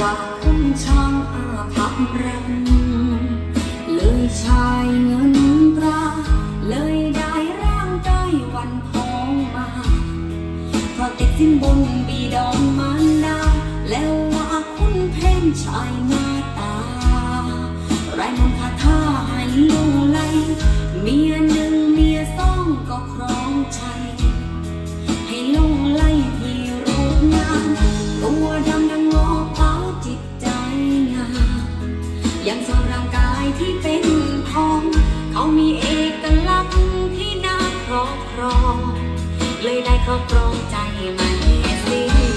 วักพุ่งช่างอาภัพรัน เลยชายเงินตรา เลยได้ร่างได้วันพองมาพอติดสิ้นบนบีดองมารดาแล้วว่าคุณเพ่งชายหน้าตา ไรมนต์คาให้ลูไลเมียน ที่เป็นทอง เขามีเอกลักษณ์ที่น่าครอบครอง เลยได้ครอบครองใจมันเสีย